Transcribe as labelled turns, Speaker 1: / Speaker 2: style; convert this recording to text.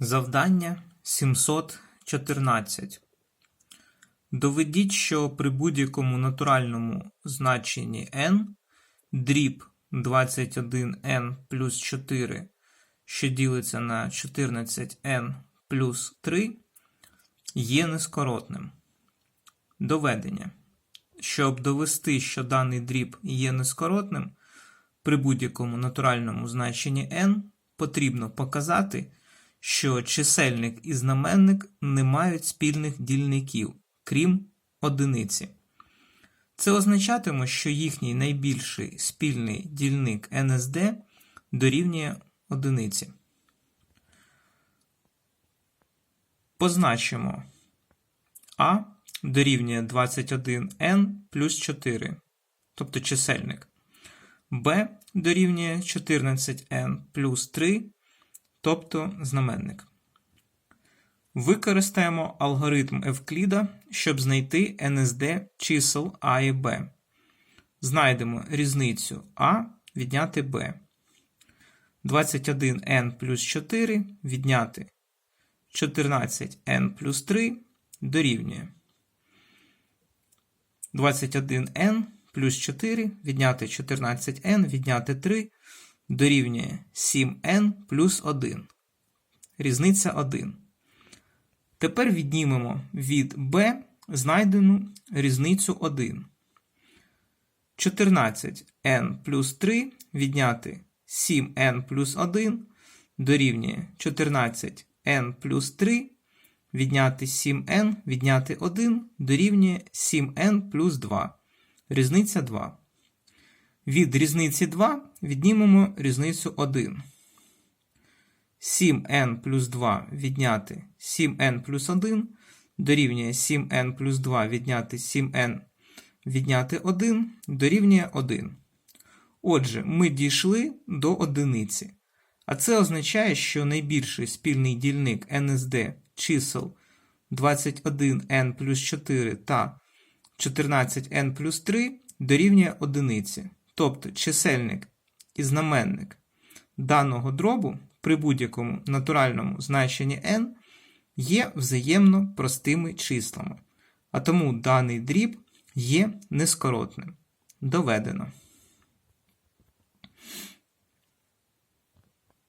Speaker 1: Завдання 714. Доведіть, що при будь-якому натуральному значенні n дріб 21n плюс 4, що ділиться на 14n плюс 3, є нескоротним. Доведення. Щоб довести, що даний дріб є нескоротним, при будь-якому натуральному значенні n потрібно показати, що чисельник і знаменник не мають спільних дільників, крім одиниці. Це означатиме, що їхній найбільший спільний дільник NSD дорівнює одиниці. Позначимо А дорівнює 21n плюс 4, тобто чисельник. b дорівнює 14n плюс 3, тобто знаменник. Використаємо алгоритм Евкліда, щоб знайти NSD чисел А і Б. Знайдемо різницю А відняти Б. 21n плюс 4 відняти 14n плюс 3 дорівнює 21n плюс 4 відняти 14n відняти 3 дорівнює 7n плюс 1. Різниця 1. Тепер віднімемо від b знайдену різницю 1. 14n плюс 3 відняти 7n плюс 1 дорівнює 14n плюс 3 відняти 7n відняти 1 дорівнює 7n плюс 2. Різниця 2. Від різниці 2 віднімемо різницю 1. 7n плюс 2 відняти 7n плюс 1 дорівнює 7n плюс 2 відняти 7n відняти 1 дорівнює 1. Отже, ми дійшли до одиниці. А це означає, що найбільший спільний дільник NSD чисел 21n плюс 4 та 14n плюс 3 дорівнює одиниці. Тобто чисельник і знаменник даного дробу при будь-якому натуральному значенні n є взаємно простими числами, а тому даний дріб є нескоротним. Доведено.